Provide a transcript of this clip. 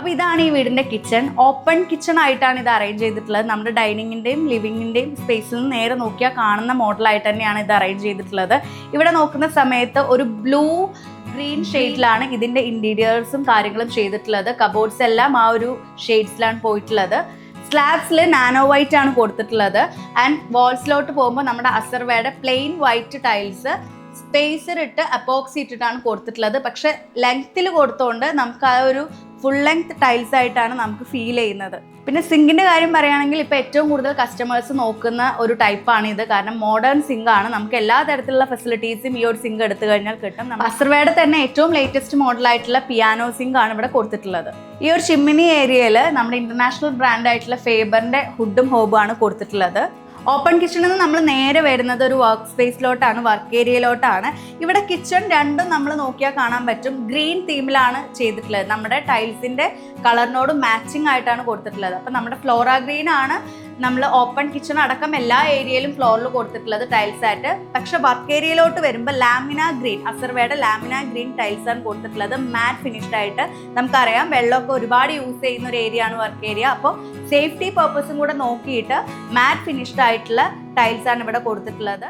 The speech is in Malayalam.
അപ്പോൾ ഇതാണ് ഈ വീടിന്റെ കിച്ചൺ ഓപ്പൺ കിച്ചൺ ആയിട്ടാണ് ഇത് അറേഞ്ച് ചെയ്തിട്ടുള്ളത്. നമ്മുടെ ഡൈനിങ്ങിന്റെയും ലിവിങ്ങിന്റെയും സ്പേസിൽ നിന്ന് നേരെ നോക്കിയാൽ കാണുന്ന മോഡലായിട്ട് തന്നെയാണ് ഇത് അറേഞ്ച് ചെയ്തിട്ടുള്ളത്. ഇവിടെ നോക്കുന്ന സമയത്ത് ഒരു ബ്ലൂ ഗ്രീൻ ഷെയ്ഡിലാണ് ഇതിന്റെ ഇന്റീരിയേഴ്സും കാര്യങ്ങളും ചെയ്തിട്ടുള്ളത്. കബോർഡ്സ് എല്ലാം ആ ഒരു ഷെയ്ഡ്സിലാണ് പോയിട്ടുള്ളത്. സ്ലാബ്സിൽ നാനോ വൈറ്റ് ആണ് കൊടുത്തിട്ടുള്ളത്. ആൻഡ് വാൾസിലോട്ട് പോകുമ്പോൾ നമ്മുടെ അസർവയുടെ പ്ലെയിൻ വൈറ്റ് ടൈൽസ് സ്പേസർ ഇട്ട് അപ്പോക്സി ഇട്ടിട്ടാണ് കൊടുത്തിട്ടുള്ളത്. പക്ഷെ ലെങ്ത്തിൽ കൊടുത്തുകൊണ്ട് നമുക്ക് ആ ഒരു ഫുൾ ലെങ്ത് ടൈൽസ് ആയിട്ടാണ് നമുക്ക് ഫീൽ ചെയ്യുന്നത്. പിന്നെ സിങ്കിന്റെ കാര്യം പറയുകയാണെങ്കിൽ ഇപ്പോൾ ഏറ്റവും കൂടുതൽ കസ്റ്റമേഴ്സ് നോക്കുന്ന ഒരു ടൈപ്പാണ് ഇത്. കാരണം മോഡേൺ സിങ്ക് ആണ്. നമുക്ക് എല്ലാ തരത്തിലുള്ള ഫെസിലിറ്റീസും ഈ ഒരു സിങ്ക് എടുത്തു കഴിഞ്ഞാൽ കിട്ടും. അസർവയുടെ തന്നെ ഏറ്റവും ലേറ്റസ്റ്റ് മോഡലായിട്ടുള്ള പിയാനോ സിങ്ക് ആണ് ഇവിടെ കൊടുത്തിട്ടുള്ളത്. ഈ ഒരു ചിമ്മിനി ഏരിയയിൽ നമ്മുടെ ഇന്റർനാഷണൽ ബ്രാൻഡായിട്ടുള്ള ഫേബറിന്റെ ഹുഡും ഹോബും ആണ് കൊടുത്തിട്ടുള്ളത്. ഓപ്പൺ കിച്ചണിൽ നിന്ന് നമ്മൾ നേരെ വരുന്നത് ഒരു വർക്ക് സ്പേസിലോട്ടാണ് വർക്ക് ഏരിയയിലോട്ടാണ് ഇവിടെ കിച്ചൺ രണ്ടും നമ്മൾ നോക്കിയാൽ കാണാൻ പറ്റും. ഗ്രീൻ തീമിലാണ് ചെയ്തിട്ടുള്ളത്. നമ്മുടെ ടൈൽസിന്റെ കളറിനോട് മാച്ചിങ് ആയിട്ടാണ് കൊടുത്തിട്ടുള്ളത്. അപ്പം നമ്മുടെ ഫ്ലോറ ഗ്രീൻ ആണ്. നമ്മൾ ഓപ്പൺ കിച്ചൺ അടക്കം എല്ലാ ഏരിയയിലും ഫ്ലോറിൽ കൊടുത്തിട്ടുള്ളത് ടൈൽസ് ആയിട്ട്. പക്ഷെ വർക്ക് ഏരിയയിലോട്ട് വരുമ്പോൾ ലാമിന ഗ്രീൻ അസർവയുടെ ലാമിന ഗ്രീൻ ടൈൽസ് ആണ് കൊടുത്തിട്ടുള്ളത്. മാറ്റ് ഫിനിഷ്ഡ് ആയിട്ട് നമുക്കറിയാം വെള്ളമൊക്കെ ഒരുപാട് യൂസ് ചെയ്യുന്ന ഒരു ഏരിയ ആണ് വർക്ക് ഏരിയ അപ്പോൾ സേഫ്റ്റി പർപ്പസും കൂടെ നോക്കിയിട്ട് മാറ്റ് ഫിനിഷ്ഡ് ആയിട്ടുള്ള ടൈൽസ് ആണ് ഇവിടെ കൊടുത്തിട്ടുള്ളത്.